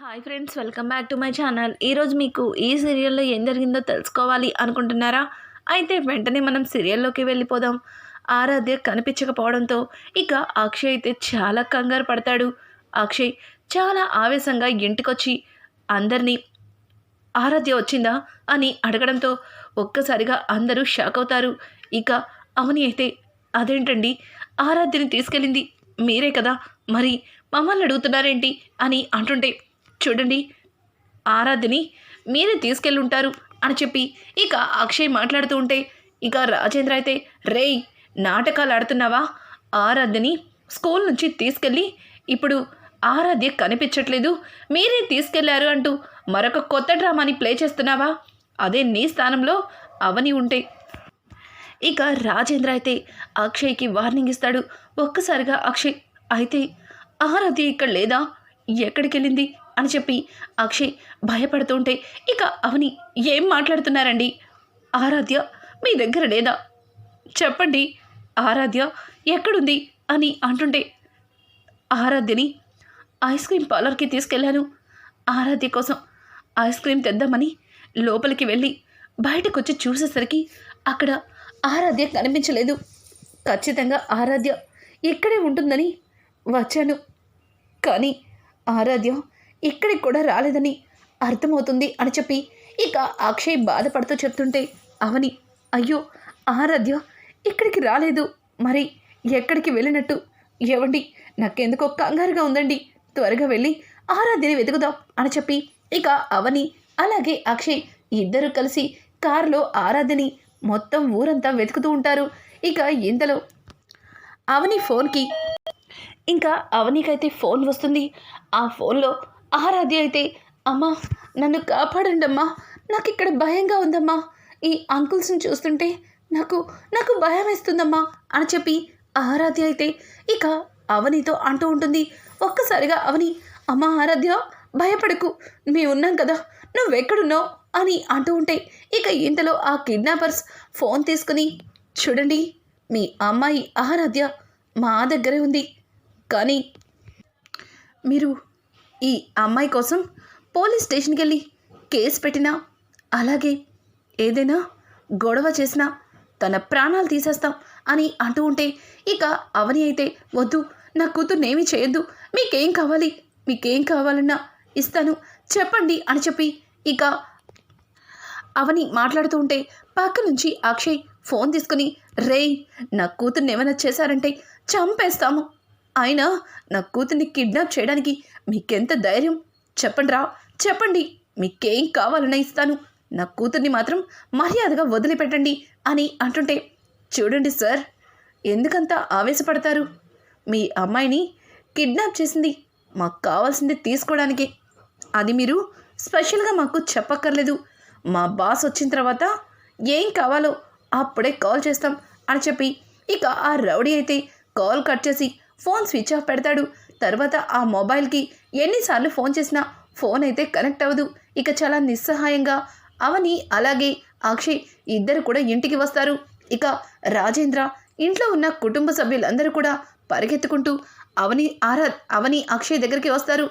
Hi friends welcome back to my channel ఈరోజు మీకు ఈ సీరియల్లో ఏం జరిగిందో తెలుసుకోవాలి అనుకుంటున్నారా? అయితే వెంటనే మనం సీరియల్లోకి వెళ్ళిపోదాం. ఆరాధ్య కనిపించకపోవడంతో ఇక అక్షయ్ అయితే చాలా కంగారు పడతాడు. అక్షయ్ చాలా ఆవేశంగా ఇంటికొచ్చి అందరినీ ఆరాధ్య వచ్చిందా? అని అడగడంతో ఒక్కసారిగా అందరూ షాక్ అవుతారు. ఇక అవని అయితే అదేంటండి? ఆరాధ్యని తీసుకెళ్ళింది మీరే కదా? మరి మమ్మల్ని అడుగుతున్నారేంటి? అని అంటుంటే చూడండి ఆరాధిని మీరే తీసుకెళ్ళి ఉంటారు అని చెప్పి ఇక అక్షయ్ మాట్లాడుతూ ఉంటే ఇక రాజేంద్ర అయితే రేయ్ నాటకాలు ఆడుతున్నావా? ఆరాధ్యని స్కూల్ నుంచి తీసుకెళ్ళి ఇప్పుడు ఆరాధ్య కనిపించట్లేదు. మీరే తీసుకెళ్ళారు అంటూ మరొక కొత్త డ్రామాని ప్లే చేస్తున్నావా? అదే నీ స్థానంలో అవని ఉంటే. ఇక రాజేంద్ర అయితే అక్షయ్కి వార్నింగ్ ఇస్తాడు. ఒక్కసారిగా అక్షయ్ అయితే ఆరాధ్య ఇక్కడ లేదా? ఎక్కడికి వెళ్ళింది అని చెప్పి అక్షయ్ భయపడుతుంటే ఇక అవని ఏం మాట్లాడుతున్నారండి? ఆరాధ్య మీ దగ్గర లేదా? చెప్పండి ఆరాధ్య ఎక్కడుంది? అని అంటుంటే ఆరాధ్యని ఐస్ క్రీమ్ పార్లర్కి తీసుకెళ్ళాను. ఆరాధ్య కోసం ఐస్ క్రీమ్ తెద్దామని లోపలికి వెళ్ళి బయటకు వచ్చి చూసేసరికి అక్కడ ఆరాధ్య కనిపించలేదు. ఖచ్చితంగా ఆరాధ్య ఇక్కడే ఉంటుందని వచ్చాను. కానీ ఆరాధ్య ఇక్కడికి కూడా రాలేదని అర్థమవుతుంది అని చెప్పి ఇక అక్షయ్ బాధపడుతూ చెప్తుంటే అవని అయ్యో ఆరాధ్య ఇక్కడికి రాలేదు. మరి ఎక్కడికి వెళ్ళినట్టు? ఏవండి నాకెందుకో కంగారుగా ఉందండి. త్వరగా వెళ్ళి ఆరాధ్యని వెతుకుదాం అని చెప్పి ఇక అవని అలాగే అక్షయ్ ఇద్దరు కలిసి కారులో ఆరాధ్యని మొత్తం ఊరంతా వెతుకుతూ ఉంటారు. ఇక ఇంతలో అవని ఫోన్కి ఇంకా అవనికైతే ఫోన్ వస్తుంది. ఆ ఫోన్లో ఆరాధ్య అయితే అమ్మా నన్ను కాపాడండమ్మా. నాకు ఇక్కడ భయంగా ఉందమ్మా. ఈ అంకుల్స్ని చూస్తుంటే నాకు నాకు భయం వేస్తుందమ్మా అని చెప్పి ఆరాధ్య అయితే ఇక అవనితో అంటూ ఉంటుంది. ఒక్కసారిగా అవని అమ్మ ఆరాధ్య భయపడకు. మేము ఉన్నాం కదా. నువ్వెక్కడున్నావు? అని అంటూ ఉంటే ఇక ఇంతలో ఆ కిడ్నాపర్స్ ఫోన్ తీసుకుని చూడండి మీ అమ్మాయి ఆరాధ్య మా దగ్గరే ఉంది. కానీ మీరు ఈ అమ్మాయి కోసం పోలీస్ స్టేషన్కి వెళ్ళి కేసు పెట్టినా అలాగే ఏదైనా గొడవ చేసినా తన ప్రాణాలు తీసేస్తాం అని అంటూ ఉంటే ఇక అవని అయితే వద్దు నా కూతుర్నేమీ చేయొద్దు మీకేం కావాలి మీకేం కావాలన్నా ఇస్తాను చెప్పండి అని చెప్పి ఇక అవని మాట్లాడుతూ ఉంటే పక్క నుంచి అక్షయ్ ఫోన్ తీసుకుని రేయ్ నా కూతుర్ని ఏమైనా చేశారంటే చంపేస్తాము అయినా నా కూతుర్ని కిడ్నాప్ చేయడానికి మీకెంత ధైర్యం? చెప్పండి రా చెప్పండి. మీకేం కావాలన్నా ఇస్తాను. నా కూతుర్ని మాత్రం మర్యాదగా వదిలిపెట్టండి అని అంటుంటే చూడండి సార్ ఎందుకంత ఆవేశపడతారు? మీ అమ్మాయిని కిడ్నాప్ చేసింది మాకు కావాల్సింది తీసుకోవడానికి. అది మీరు స్పెషల్గా మాకు చెప్పక్కర్లేదు. మా బాస్ వచ్చిన తర్వాత ఏం కావాలో అప్పుడే కాల్ చేస్తాం అని చెప్పి ఇక ఆ రౌడీ అయితే కాల్ కట్ చేసి ఫోన్ స్విచ్ ఆఫ్ పెడతాడు. తర్వాత ఆ మొబైల్కి ఎన్నిసార్లు ఫోన్ చేసినా ఫోన్ అయితే కనెక్ట్ అవ్వదు. ఇక చాలా నిస్సహాయంగా అవని అలాగే అక్షయ్ ఇద్దరు కూడా ఇంటికి వస్తారు. ఇక రాజేంద్ర ఇంట్లో ఉన్న కుటుంబ సభ్యులందరూ కూడా పరిగెత్తుకుంటూ అవని ఆరా అవని అక్షయ్ దగ్గరికి వస్తారు.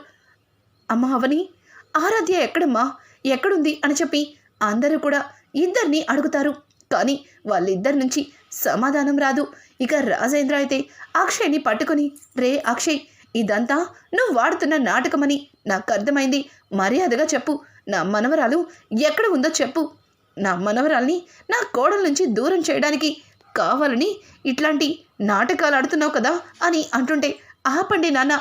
అమ్మ అవని? ఆరాధ్య ఎక్కడమ్మా? ఎక్కడుంది? అని చెప్పి అందరూ కూడా ఇద్దరిని అడుగుతారు. కానీ వాళ్ళిద్దరి నుంచి సమాధానం రాదు. ఇక రాజేంద్ర అయితే అక్షయ్ని పట్టుకుని రే అక్షయ్ ఇదంతా నువ్వు వాడుతున్న నాటకమని నాకు అర్థమైంది. మర్యాదగా చెప్పు. నా మనవరాలు ఎక్కడ ఉందో చెప్పు. నా మనవరాల్ని నా కోడల నుంచి దూరం చేయడానికి కావాలని ఇట్లాంటి నాటకాలు ఆడుతున్నావు కదా అని అంటుంటే ఆపండి నాన్న.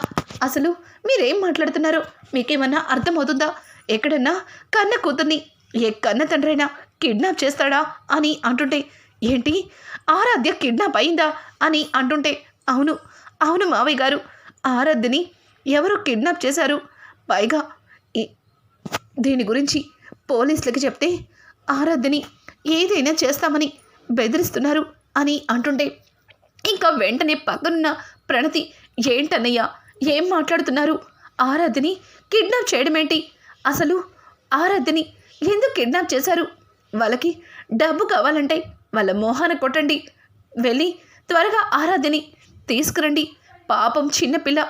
అసలు మీరేం మాట్లాడుతున్నారో? మీకేమన్నా అర్థమవుతుందా? ఎక్కడన్నా కన్న కూతుర్ని ఏ కన్న తండ్రైనా కిడ్నాప్ చేస్తాడా? అని అంటుంటే ఏంటి? ఆరాధ్య కిడ్నాప్ అయిందా? అని అంటుంటే అవును అవును మావయ్య గారు. ఆరాధ్యని ఎవరు కిడ్నాప్ చేశారు? పైగా ఈ- దీని గురించి పోలీసులకి చెప్తే ఆరాధ్యని ఏదైనా చేస్తామని బెదిరిస్తున్నారు అని అంటుంటే ఇంకా వెంటనే పక్కనున్న ప్రణతి ఏంటన్నయ్య ఏం మాట్లాడుతున్నారు? ఆరాధ్యని కిడ్నాప్ చేయడం ఏంటి అసలు ఆరాధ్యని ఎందుకు కిడ్నాప్ చేశారు? వాళ్ళకి డబ్బు కావాలంటే వాళ్ళ మోహాన కొట్టండి. వెళ్ళి త్వరగా ఆరాధ్యని తీసుకురండి. పాపం చిన్నపిల్ల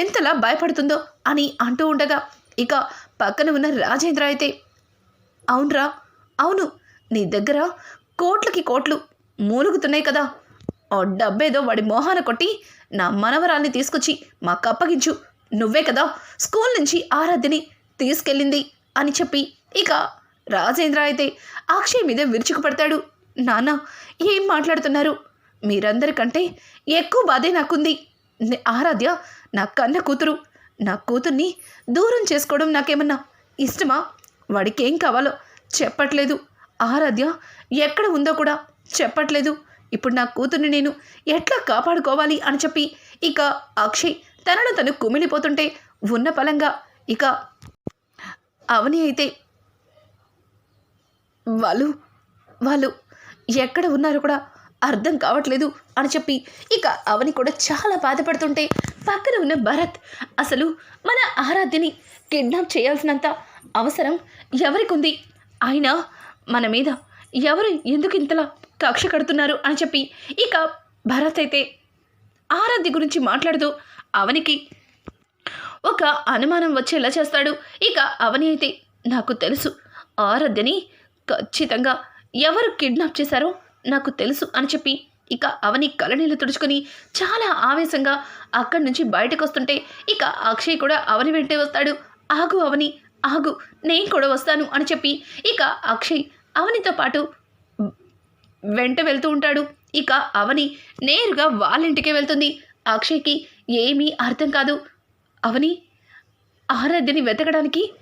ఎంతలా భయపడుతుందో అని అంటూ ఉండగా ఇక పక్కన ఉన్న రాజేంద్ర అయితే అవునరా అవును నీ దగ్గర కోట్లకి కోట్లు మూలుగుతున్నాయి కదా. ఓ డబ్బేదో వాడి మోహాన కొట్టి నా మనవరాల్ని తీసుకొచ్చి మాకు అప్పగించు. నువ్వే కదా స్కూల్ నుంచి ఆరాధ్యని తీసుకెళ్ళింది అని చెప్పి ఇక రాజేంద్ర అయితే అక్షయ్ మీద విరుచుకుపడతాడు. నాన్న ఏం మాట్లాడుతున్నారు? మీరందరికంటే ఎక్కువ బాధే నాకుంది. ఆరాధ్య నా కన్న కూతురు. నా కూతుర్ని దూరం చేసుకోవడం నాకేమన్నా ఇష్టమా? వాడికి ఏం కావాలో చెప్పట్లేదు. ఆరాధ్య ఎక్కడ ఉందో కూడా చెప్పట్లేదు. ఇప్పుడు నా కూతుర్ని నేను ఎట్లా కాపాడుకోవాలి అని చెప్పి ఇక అక్షయ్ తనను తను కుమిలిపోతుంటే ఉన్న పలంగా ఇక అవని అయితే వాళ్ళు వాళ్ళు ఎక్కడ ఉన్నారో కూడా అర్థం కావట్లేదు అని చెప్పి ఇక అవని కూడా చాలా బాధపడుతుంటే పక్కన ఉన్న భరత్ అసలు మన ఆరాధ్యని కిడ్నాప్ చేయాల్సినంత అవసరం ఎవరికుంది? అయినా మన మీద ఎవరు ఎందుకు ఇంతలా కక్ష కడుతున్నారు అని చెప్పి ఇక భరత్ అయితే ఆరాధ్య గురించి మాట్లాడుతూ అవనికి ఒక అనుమానం వచ్చేలా చేస్తాడు. ఇక అవని అయితే నాకు తెలుసు ఆరాధ్యని ఖచ్చితంగా ఎవరు కిడ్నాప్ చేశారో నాకు తెలుసు అని చెప్పి ఇక అవని కలనీళ్ళు తుడుచుకొని చాలా ఆవేశంగా అక్కడి నుంచి బయటకు వస్తుంటే ఇక అక్షయ్ కూడా అవని వెంటే వస్తాడు. ఆగు అవని ఆగు నేను కూడా వస్తాను అని చెప్పి ఇక అక్షయ్ అవనితో పాటు వెంట వెళ్తూ ఉంటాడు. ఇక అవని నేరుగా వాళ్ళ ఇంటికే వెళ్తుంది. అక్షయ్కి ఏమీ అర్థం కాదు. అవని ఆరాధ్యని వెతకడానికి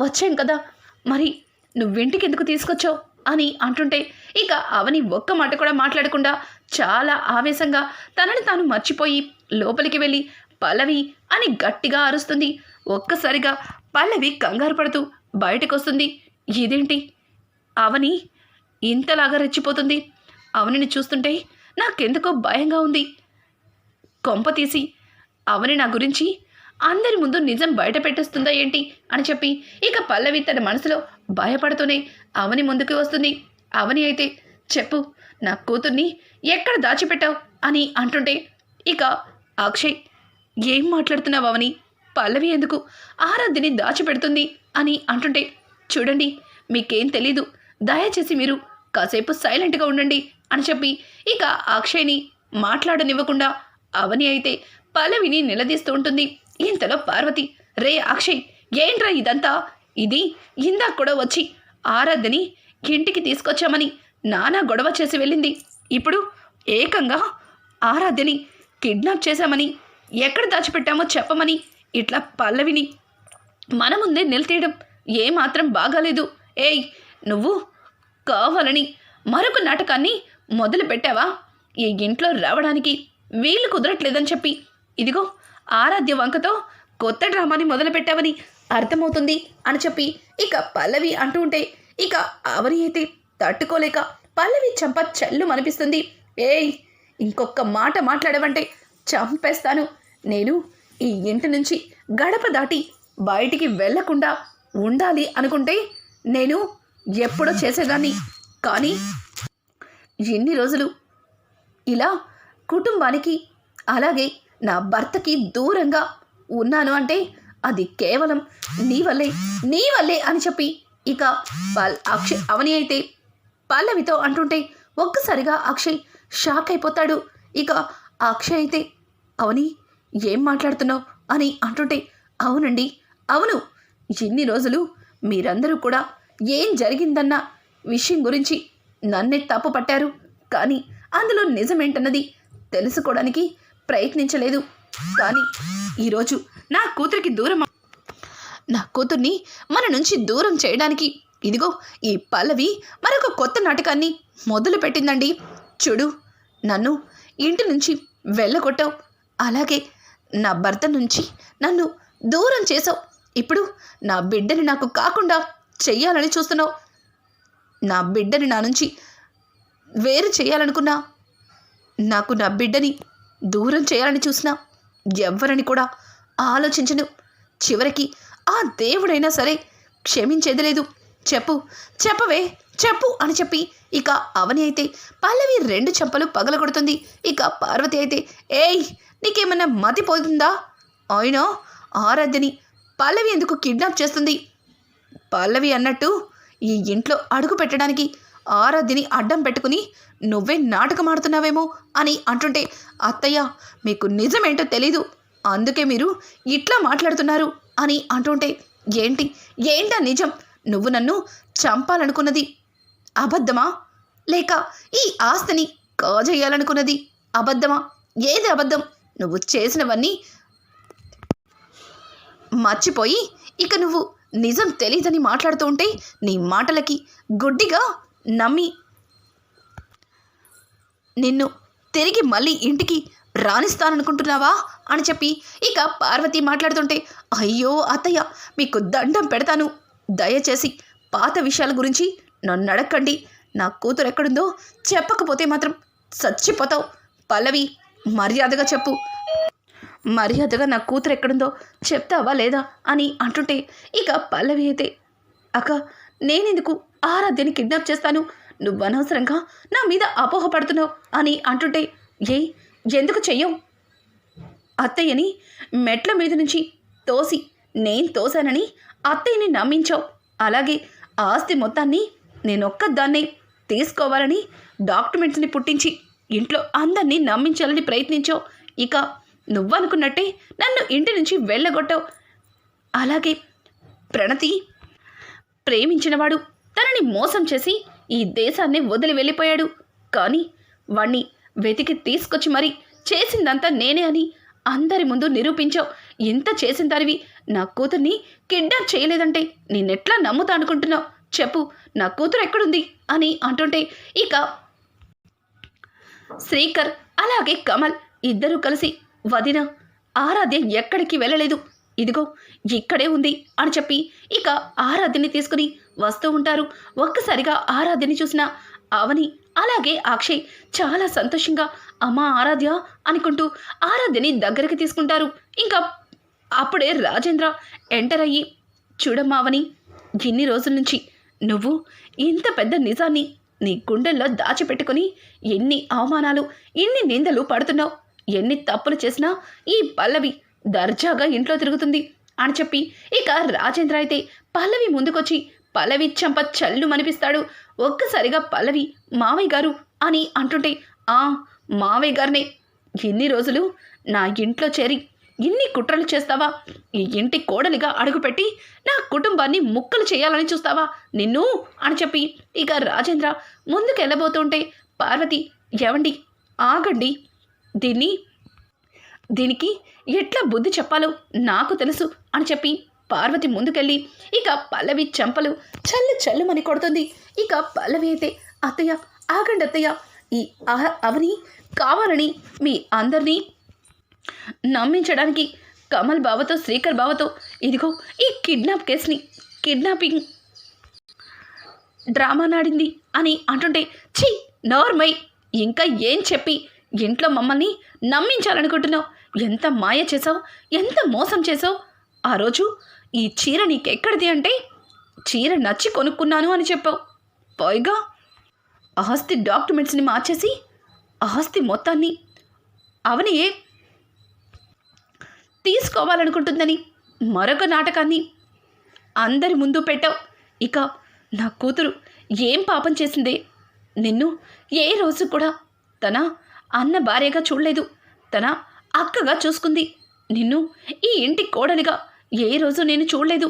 వచ్చాం కదా. మరి నువ్వింటికి ఎందుకు తీసుకొచ్చావు? అని అంటుంటే ఇక అవని ఒక్క మాట కూడా మాట్లాడకుండా చాలా ఆవేశంగా తనని తాను మర్చిపోయి లోపలికి వెళ్ళి పల్లవి అని గట్టిగా అరుస్తుంది. ఒక్కసారిగా పల్లవి కంగారు పడుతూ బయటకు వస్తుంది ఇదేంటి? అవని ఇంతలాగా రెచ్చిపోతుంది. అవనిని చూస్తుంటే నాకెందుకో భయంగా ఉంది. కొంప తీసి అవని నా గురించి అందరి ముందు నిజం బయట పెట్టేస్తుందా ఏంటి అని చెప్పి ఇక పల్లవి తన మనసులో భయపడుతూనే అవని ముందుకు వస్తుంది. అవని అయితే చెప్పు నా కూతుర్ని ఎక్కడ దాచిపెట్టావు అని అంటుంటే ఇక అక్షయ్ ఏం మాట్లాడుతున్నావు అవని? పల్లవి ఎందుకు ఆరాధ్యని దాచిపెడుతుంది అని అంటుంటే చూడండి మీకేం తెలీదు. దయచేసి మీరు కాసేపు సైలెంట్గా ఉండండి అని చెప్పి ఇక అక్షయ్ని మాట్లాడనివ్వకుండా అవని అయితే పల్లవిని నిలదీస్తూ ఉంటుంది. ఇంతలో పార్వతి రే అక్షయ్ ఏంట్రా ఇదంతా? ఇది ఇందాక కూడా వచ్చి ఆరాధ్యని ఇంటికి తీసుకొచ్చామని నానా గొడవ చేసి వెళ్ళింది. ఇప్పుడు ఏకంగా ఆరాధ్యని కిడ్నాప్ చేశామని ఎక్కడ దాచిపెట్టామో చెప్పమని ఇట్లా పల్లవిని మన ముందే నిలతీయడం ఏమాత్రం బాగాలేదు. ఏయ్ నువ్వు కావాలని మరొక నాటకాన్ని మొదలు పెట్టావా ఈ ఇంట్లో రావడానికి వీలు కుదరట్లేదని చెప్పి. ఇదిగో ఆరాధ్య వంకతో కొత్త డ్రామాని మొదలుపెట్టావని అర్థమవుతుంది అని చెప్పి ఇక పల్లవి అంటూ ఉంటే ఇక అవని అయితే తట్టుకోలేక పల్లవి చంప చెల్లు అనిపిస్తుంది ఏయ్ ఇంకొక మాట మాట్లాడవంటే చంపేస్తాను. నేను ఈ ఇంటి నుంచి గడప దాటి బయటికి వెళ్ళకుండా ఉండాలి అనుకుంటే నేను ఎప్పుడో చేసేదాన్ని. కానీ ఎన్ని రోజులు ఇలా కుటుంబానికి అలాగే నా భర్తకి దూరంగా ఉన్నాను అంటే అది కేవలం నీ వల్లే నీ వల్లే అని చెప్పి ఇక పల్ అక్షయ్ అవని అయితే పల్లవితో అంటుంటే ఒక్కసారిగా అక్షయ్ షాక్ అయిపోతాడు. ఇక అక్షయ్ అయితే అవని ఏం మాట్లాడుతున్నావు అని అంటుంటే అవునండి అవును ఇన్ని రోజులు మీరందరూ కూడా ఏం జరిగిందన్న విషయం గురించి నన్నే తప్పు పట్టారు కానీ అందులో నిజమేంటన్నది తెలుసుకోవడానికి ప్రయత్నించలేదు. కానీ ఈరోజు నా కూతురికి దూరం నా కూతుర్ని మన నుంచి దూరం చేయడానికి ఇదిగో ఈ పల్లవి మరొక కొత్త నాటకాన్ని మొదలు పెట్టిందండి. చూడు నన్ను ఇంటి నుంచి వెళ్ళగొట్టావు. అలాగే నా భర్త నుంచి నన్ను దూరం చేసావు ఇప్పుడు నా బిడ్డని నాకు కాకుండా చెయ్యాలని చూస్తున్నావు. నా బిడ్డని నా నుంచి వేరు చేయాలనుకున్నా నాకు నా బిడ్డని దూరం చేయాలని చూసినా ఎవ్వరని కూడా ఆలోచించను. చివరికి ఆ దేవుడైనా సరే క్షమించేది లేదు. చెప్పు చెప్పవే చెప్పు అని చెప్పి ఇక అవని అయితే పల్లవి రెండు చెంపలు పగలగొడుతుంది. ఇక పార్వతి అయితే ఏయ్ నీకేమన్నా మతి పోతుందా? అయినా ఆరాధ్యని పల్లవి ఎందుకు కిడ్నాప్ చేస్తుంది? పల్లవి అన్నట్టు ఈ ఇంట్లో అడుగు పెట్టడానికి ఆరాధ్యని అడ్డం పెట్టుకుని నువ్వే నాటకం ఆడుతున్నావేమో అని అంటుంటే అత్తయ్య మీకు నిజమేంటో తెలీదు. అందుకే మీరు ఇట్లా మాట్లాడుతున్నారు అని అంటుంటే ఏంటి? ఏంటా నిజం? నువ్వు నన్ను చంపాలనుకున్నది అబద్ధమా? లేక ఈ ఆస్తిని కాజేయాలనుకున్నది అబద్ధమా? ఏది అబద్ధం? నువ్వు చేసినవన్నీ మర్చిపోయి ఇక నువ్వు నిజం తెలీదని మాట్లాడుతూ ఉంటే నీ మాటలకి గుడ్డిగా నమ్మి నిన్ను తిరిగి మళ్ళీ ఇంటికి రాణిస్తాననుకుంటున్నావా అని చెప్పి ఇక పార్వతి మాట్లాడుతుంటే అయ్యో అత్తయ్య మీకు దండం పెడతాను. దయచేసి పాత విషయాల గురించి నన్ను అడగండి నా కూతురు ఎక్కడుందో చెప్పకపోతే మాత్రం చచ్చిపోతావు. పల్లవి మర్యాదగా చెప్పు. మర్యాదగా నా కూతురు ఎక్కడుందో చెప్తావా లేదా? అని అంటుంటే ఇక పల్లవి అయితే అక్క నేనెందుకు ఆరాధ్యని కిడ్నాప్ చేస్తాను. నువ్వు అనవసరంగా నా మీద అపోహపడుతున్నావు అని అంటుంటే ఏ? ఎందుకు చెయ్యవు? అత్తయ్యని మెట్ల మీద నుంచి తోసి నేను తోసానని అత్తయ్యని నమ్మించావు. అలాగే ఆస్తి మొత్తాన్ని నేనొక్కదాన్నే తీసుకోవాలని డాక్యుమెంట్స్ని పుట్టించి ఇంట్లో అందరినీ నమ్మించాలని ప్రయత్నించావు. ఇక నువ్వనుకున్నట్టే నన్ను ఇంటి నుంచి వెళ్ళగొట్టావు. అలాగే ప్రణతి ప్రేమించినవాడు తనని మోసం చేసి ఈ దేశాన్ని వదిలి వెళ్ళిపోయాడు. కానీ వాణ్ణి వెతికి తీసుకొచ్చి మరి చేసిందంతా నేనే అని అందరి ముందు నిరూపించావు. ఇంత చేసిన దానివి నా కూతుర్ని కిడ్నాప్ చేయలేదంటే నేనెట్లా నమ్ముతా అనుకుంటున్నావు? చెప్పు నా కూతురు ఎక్కడుంది? అని అంటుంటే ఇక శ్రీకర్ అలాగే కమల్ ఇద్దరూ కలిసి వదిన ఆరాధ్య ఎక్కడికి వెళ్ళలేదు? ఇదిగో ఇక్కడే ఉంది అని చెప్పి ఇక ఆరాధ్యని తీసుకుని వస్తూ ఉంటారు. ఒక్కసారిగా ఆరాధ్యని చూసిన అవని అలాగే అక్షయ్ చాలా సంతోషంగా అమ్మా ఆరాధ్య అనుకుంటూ ఆరాధ్యని దగ్గరికి తీసుకుంటారు. ఇంకా అప్పుడే రాజేంద్ర ఎంటర్ అయ్యి చూడమ్మా అవని ఇన్ని రోజుల నుంచి నువ్వు ఇంత పెద్ద నిజాన్ని నీ గుండెల్లో దాచిపెట్టుకుని ఎన్ని అవమానాలు ఎన్ని నిందలు పడుతున్నావు ఎన్ని తప్పులు చేసినా ఈ పల్లవి దర్జాగా ఇంట్లో తిరుగుతుంది అని చెప్పి ఇక రాజేంద్ర అయితే పల్లవి ముందుకొచ్చి పల్లవి చంప చల్లు మనిపిస్తాడు. ఒక్కసారిగా పల్లవి మావయ్య గారు అని అంటుంటే ఆ మావయ్య గారినే ఎన్ని రోజులు నా ఇంట్లో చేరి ఇన్ని కుట్రలు చేస్తావా? ఈ ఇంటి కోడలిగా అడుగుపెట్టి నా కుటుంబాన్ని ముక్కలు చేయాలని చూస్తావా నిన్ను? అని చెప్పి ఇక రాజేంద్ర ముందుకు వెళ్ళబోతుంటే పార్వతి ఎవండి ఆగండి. దీన్ని దీనికి ఎట్లా బుద్ధి చెప్పాలో నాకు తెలుసు అని చెప్పి పార్వతి ముందుకెళ్ళి ఇక పల్లవి చెంపలు చల్లు చల్లుమని కొడుతుంది. ఇక పల్లవి అయితే అత్తయ్య ఆగండి అత్తయ్య. ఈ ఆ- అవని కావాలని మీ అందరినీ నమ్మించడానికి కమల్ బావతో శ్రీకర్ బావతో ఇదిగో ఈ కిడ్నాప్ కేసుని కిడ్నాపింగ్ డ్రామా నాడింది అని అంటుంటే ఛీ నోర్మై ఇంకా ఏం చెప్పి ఇంట్లో మమ్మల్ని నమ్మించాలనుకుంటున్నావు? ఎంత మాయ చేసావు ఎంత మోసం చేసావు ఆ రోజు ఈ చీర నీకెక్కడిది అంటే చీర నచ్చి కొనుక్కున్నాను అని చెప్పావు. పైగా ఆస్తి డాక్యుమెంట్స్ని మార్చేసి ఆస్తి మొత్తాన్ని అవనియే తీసుకోవాలనుకుంటుందని మరొక నాటకాన్ని అందరి ముందు పెట్టావు. ఇక నా కూతురు ఏం పాపం చేసిందే? నిన్ను ఏ రోజు కూడా తన అన్న భార్యగా చూడలేదు. తన అక్కగా చూసుకుంది. నిన్ను ఈ ఇంటి కోడలిగా ఏ రోజు నేను చూడలేదు.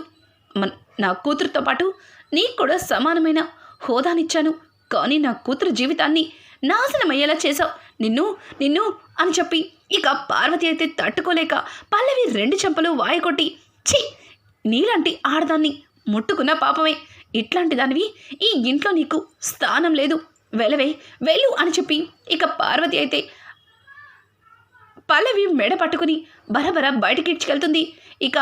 మన నా కూతురుతో పాటు నీకు కూడా సమానమైన హోదానిచ్చాను. కానీ నా కూతురు జీవితాన్ని నాశనమయ్యేలా చేశావు. నిన్ను నిన్ను అని చెప్పి ఇక పార్వతి అయితే తట్టుకోలేక పల్లవి రెండు చెంపలు వాయకొట్టి ఛీ! నీలాంటి ఆడదాన్ని ముట్టుకున్న పాపమే. ఇట్లాంటి దానివి ఈ ఇంట్లో నీకు స్థానం లేదు. వెలవే వెళ్ళు అని చెప్పి ఇక పార్వతి అయితే పల్లవి మెడ పట్టుకుని బరబర బయటికి ఇడ్చుకెళ్తుంది ఇక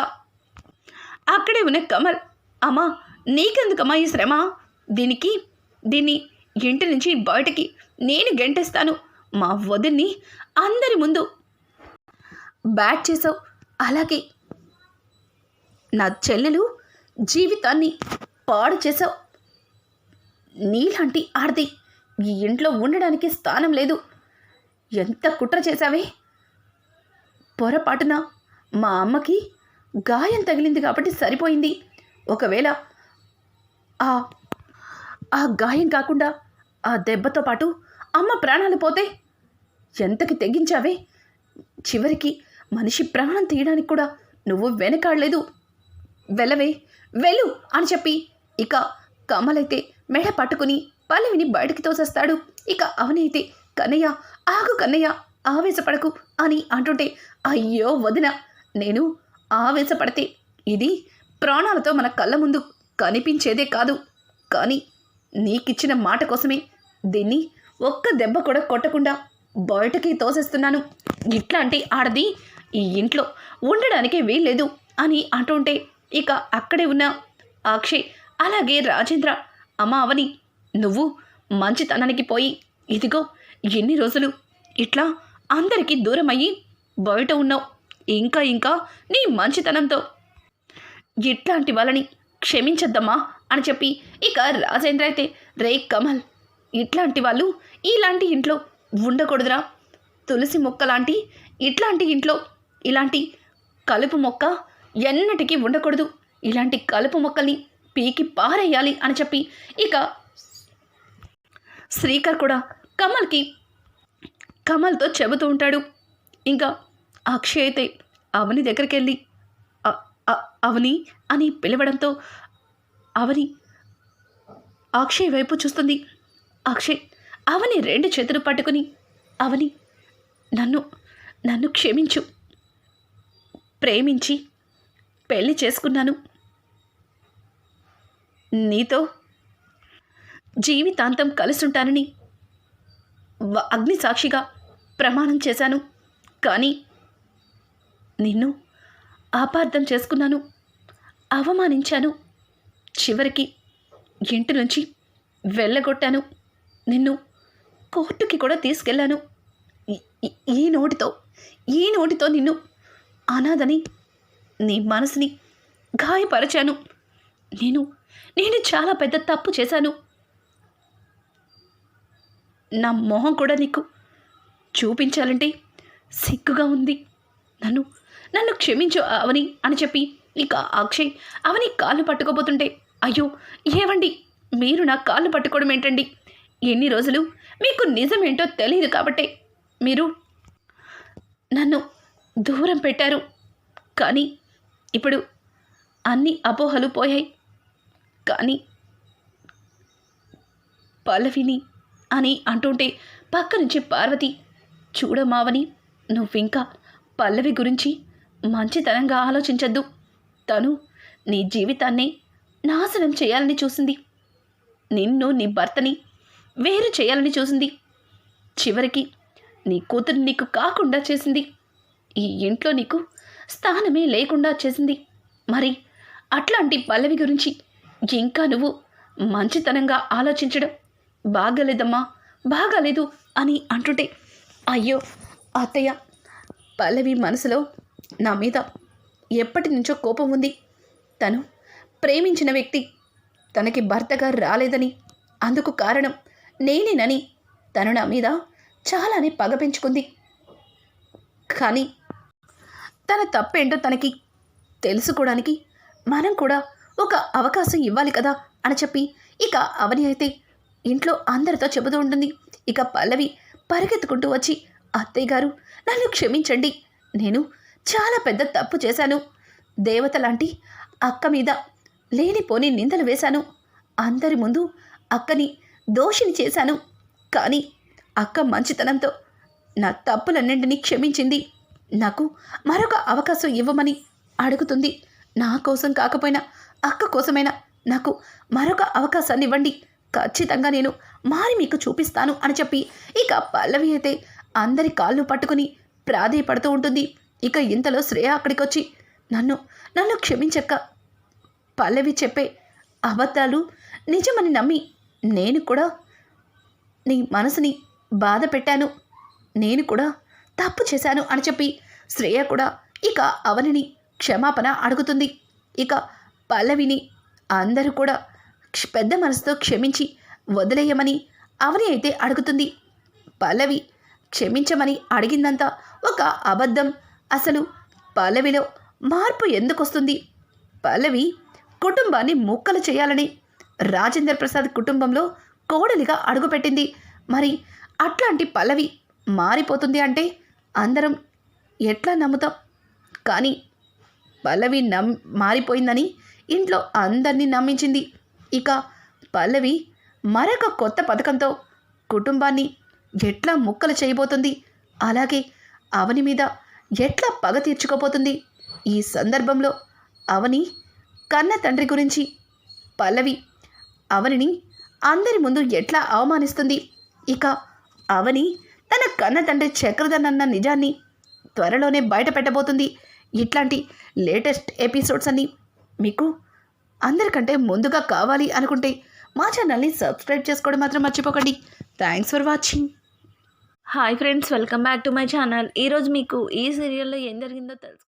అక్కడే ఉన్న కమల్ అమ్మా నీకెందుకమ్మా ఈ శ్రమ? దీనికి దీన్ని ఇంటి నుంచి బయటికి నేను గెంటేస్తాను. మా వదిన్ని అందరి ముందు బ్యాట్ చేసావు అలాగే నా చెల్లెలు జీవితాన్ని పాడు చేసావు నీలాంటి ఆర్ది ఈ ఇంట్లో ఉండడానికి స్థానం లేదు. ఎంత కుట్ర చేశావే? పొరపాటున మా అమ్మకి గాయం తగిలింది కాబట్టి సరిపోయింది. ఒకవేళ ఆ ఆ గాయం కాకుండా ఆ దెబ్బతో పాటు అమ్మ ప్రాణాలు పోతే ఎంతకి తెగించావే? చివరికి మనిషి ప్రాణం తీయడానికి కూడా నువ్వు వెనకాడలేదు. వెళ్ళవే వెళ్ళు అని చెప్పి ఇక కమలైతే మెడ పట్టుకుని పల్లవిని బయటికి తోసేస్తాడు. ఇక అవనైతే కన్నయ్య ఆగు కన్నయ్య ఆవేశపడకు అని అంటుంటే అయ్యో వదిన నేను ఆవేశపడితే ఇది ప్రాణాలతో మన కళ్ళ ముందు కనిపించేదే కాదు. కానీ నీకిచ్చిన మాట కోసమే దీన్ని ఒక్క దెబ్బ కూడా కొట్టకుండా బయటకి తోసేస్తున్నాను. ఇట్లాంటి ఆడది ఈ ఇంట్లో ఉండడానికి వీల్లేదు అని అంటుంటే ఇక అక్కడే ఉన్న అక్షయ్ అలాగే రాజేంద్ర అమావని అవని నువ్వు మంచితనానికి పోయి ఇదిగో ఎన్ని రోజులు ఇట్లా అందరికీ దూరం అయ్యి బయట ఉన్నావు. ఇంకా ఇంకా నీ మంచితనంతో. ఇట్లాంటి వాళ్ళని క్షమించద్దమ్మా అని చెప్పి ఇక రాజేంద్ర అయితే రే కమల్ ఇట్లాంటి వాళ్ళు ఇలాంటి ఇంట్లో ఉండకూడదురా. తులసి మొక్క లాంటి ఇట్లాంటి ఇంట్లో ఇలాంటి కలుపు మొక్క ఎన్నటికీ ఉండకూడదు. ఇలాంటి కలుపు మొక్కల్ని పీకి పారేయాలి అని చెప్పి ఇక శ్రీకర్ కూడా కమల్కి కమల్తో చెబుతూ ఉంటాడు. ఇంకా అక్షయ్ అయితే అవని దగ్గరికి వెళ్ళి అవని అని పిలవడంతో అవని అక్షయ్ వైపు చూస్తుంది. అక్షయ్ అవని రెండు చేతులు పట్టుకుని అవని నన్ను నన్ను క్షమించు. ప్రేమించి పెళ్ళి చేసుకున్నాను. నీతో జీవితాంతం కలుసుంటానని అగ్ని సాక్షిగా ప్రమాణం చేశాను. కానీ నిన్ను అపార్థం చేసుకున్నాను అవమానించాను. చివరికి ఇంటి నుంచి వెళ్ళగొట్టాను. నిన్ను కోర్టుకి కూడా తీసుకెళ్ళాను. ఈ- ఈ నోటితో ఈ నోటితో నిన్ను అనాథని నీ మనసుని గాయపరచాను. నేను నేను చాలా పెద్ద తప్పు చేశాను. నా మొహం కూడా నీకు చూపించాలంటే సిగ్గుగా ఉంది. నన్ను నన్ను క్షమించు అవని అని చెప్పి ఇక అక్షయ్ అవని కాళ్ళు పట్టుకోబోతుంటే అయ్యో ఏవండి? మీరు నా కాళ్ళు పట్టుకోవడం ఏంటండి? ఎన్ని రోజులు? మీకు నిజమేంటో తెలియదు కాబట్టే మీరు నన్ను దూరం పెట్టారు. కానీ ఇప్పుడు అన్ని అపోహలు పోయాయి. కానీ పల్లవిని అని అంటుంటే పక్క నుంచి పార్వతి చూడమావని నువ్వింకా పల్లవి గురించి మంచితనంగా ఆలోచించద్దు. తను నీ జీవితాన్ని నాశనం చేయాలని చూసింది. నిన్ను నీ భర్తని వేరు చేయాలని చూసింది. చివరికి నీ కూతురు నీకు కాకుండా చేసింది. ఈ ఇంట్లో నీకు స్థానమే లేకుండా చేసింది. మరి అట్లాంటి పల్లవి గురించి ఇంకా నువ్వు మంచితనంగా ఆలోచించడం బాగలేదమ్మా బాగాలేదు అని అంటుంటే అయ్యో అత్తయ్య పల్లవి మనసులో నా మీద ఎప్పటి నుంచో కోపం ఉంది. తను ప్రేమించిన వ్యక్తి. తనకి భర్తగా రాలేదని. అందుకు కారణం నేనేనని తను నా మీద చాలానే పగ పెంచుకుంది. కానీ తన తప్పేంటో తనకి తెలుసుకోవడానికి మనం కూడా ఒక అవకాశం ఇవ్వాలి కదా అని చెప్పి ఇక అవని అయితే ఇంట్లో అందరితో చెబుతూ ఉంటుంది. ఇక పల్లవి పరిగెత్తుకుంటూ వచ్చి అత్తయ్య గారు నన్ను క్షమించండి. నేను చాలా పెద్ద తప్పు చేశాను. దేవత లాంటి అక్క మీద లేనిపోని నిందలు వేశాను. అందరి ముందు అక్కని దోషిని చేశాను. కానీ అక్క మంచితనంతో నా తప్పులన్నింటినీ క్షమించింది. నాకు మరొక అవకాశం ఇవ్వమని అడుగుతుంది. నా కోసం కాకపోయినా అక్క కోసమైనా నాకు మరొక అవకాశాన్ని ఇవ్వండి ఖచ్చితంగా నేను మారి మీకు చూపిస్తాను అని చెప్పి ఇక పల్లవి అయితే అందరి కాళ్ళు పట్టుకుని ప్రాధేయపడుతూ ఉంటుంది. ఇక ఇంతలో శ్రేయ అక్కడికి వచ్చి నన్ను నన్ను క్షమించక్క. పల్లవి చెప్పే అబద్ధాలు నిజమని నమ్మి నేను కూడా నీ మనసుని బాధ పెట్టాను. నేను కూడా తప్పు చేశాను అని చెప్పి శ్రేయ కూడా ఇక అవనిని క్షమాపణ అడుగుతుంది. ఇక పల్లవిని అందరూ కూడా క్ష- పెద్ద మనసుతో క్షమించి వదిలేయమని అవని అయితే అడుగుతుంది. పల్లవి క్షమించమని అడిగిందంతా ఒక అబద్ధం అసలు పల్లవిలో మార్పు ఎందుకు వస్తుంది పల్లవి కుటుంబాన్ని ముక్కలు చేయాలని రాజేంద్ర ప్రసాద్ కుటుంబంలో కోడలిగా అడుగుపెట్టింది. మరి అట్లాంటి పల్లవి మారిపోతుంది అంటే అందరం ఎట్లా నమ్ముతాం? కానీ పల్లవి నమ్ మారిపోయిందని ఇంట్లో అందరినీ నమ్మించింది. ఇక పల్లవి మరొక కొత్త పథకంతో కుటుంబాన్ని ఎట్లా ముక్కలు చేయబోతుంది? అలాగే అవని మీద ఎట్లా పగ తీర్చుకోపోతుంది ఈ సందర్భంలో అవని కన్న తండ్రి గురించి పల్లవి అవనిని అందరి ముందు ఎట్లా అవమానిస్తుంది? ఇక అవని తన కన్న తండ్రి చక్రధనన్న అన్న నిజాన్ని త్వరలోనే బయట పెట్టబోతుంది ఇట్లాంటి లేటెస్ట్ ఎపిసోడ్స్ అన్నీ మీకు అందరికంటే ముందుగా కావాలి అనుకుంటే మా ఛానల్ని సబ్స్క్రైబ్ చేసుకోవడం మాత్రం మర్చిపోకండి. Thanks for watching. Hi friends welcome back to my channel. ఈరోజు మీకు ఈ సీరియల్లో ఏం జరిగిందో తెలుసు